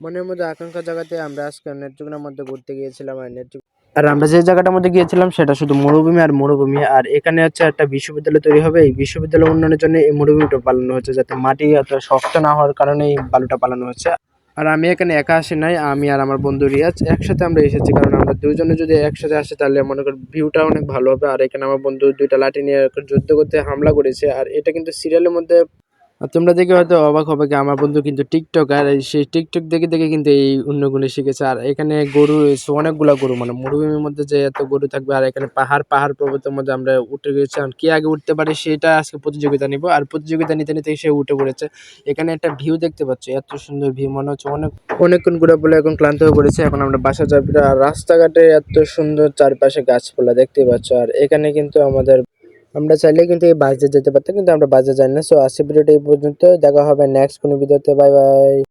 মনের মধ্যে আকাঙ্ক্ষা জায়গাতে আমরা আজকে নেত্রকোনার মধ্যে ঘুরতে গিয়েছিলাম আর নেত্র আর আমরা যে জায়গাটার মধ্যে গিয়েছিলাম সেটা শুধু মরুভূমি আর মরুভূমি। আর এখানে হচ্ছে একটা বিশ্ববিদ্যালয় তৈরি হবে। এই বিশ্ববিদ্যালয় উন্নয়নের জন্য এই মরুভূমিটা পালানো হচ্ছে যাতে মাটি এত শক্ত না হওয়ার কারণে এই বালুটা পালানো হচ্ছে। আর আমি এখানে একা আসি নাই, আমি আর আমার বন্ধু রিয়াজ একসাথে আমরা এসেছি। কারণ আমরা দুজনে যদি একসাথে আসি তাহলে মনে করি ভিউটা অনেক ভালো হবে। আর এখানে আমার বন্ধু দুইটা লাঠি নিয়ে যুদ্ধ করতে হামলা করেছে। আর এটা কিন্তু সিরিয়ালের মধ্যে তোমরা দেখে হয়তো অবাক হবে কি আমার বন্ধু কিন্তু টিকটক আর সেই টিকটক দেখে দেখে কিন্তু এই অন্যগুলো শিখেছে। আর এখানে গরু রয়েছে অনেকগুলা গরু মানে মরুভূমির মধ্যে যে এত গরু থাকবে, আর এখানে পাহাড় পাহাড় পর্বতের মধ্যে আমরা উঠে গেছি। কে আগে উঠতে পারে সেটা আজকে প্রতিযোগিতা নিব। আর প্রতিযোগিতা নিতে নিতে সে উঠে পড়েছে। এখানে একটা ভিউ দেখতে পাচ্ছি, এত সুন্দর ভিউ, মনে হচ্ছে অনেক, অনেকক্ষণ ঘুরে বলে এখন ক্লান্ত হয়ে পড়েছে। এখন আমরা বাসা যাব। আর রাস্তাঘাটে এত সুন্দর চারপাশে গাছপালা দেখতে পাচ্ছ। আর এখানে কিন্তু আমাদের আমরা চাইলে কিন্তু এই বাসে যেতে পারতাম, কিন্তু আমরা বাসে যাই না। সো আজকে ভিডিওটা এই পর্যন্ত। দেখা হবে নেক্সট কোনো ভিডিওতে বাই বাই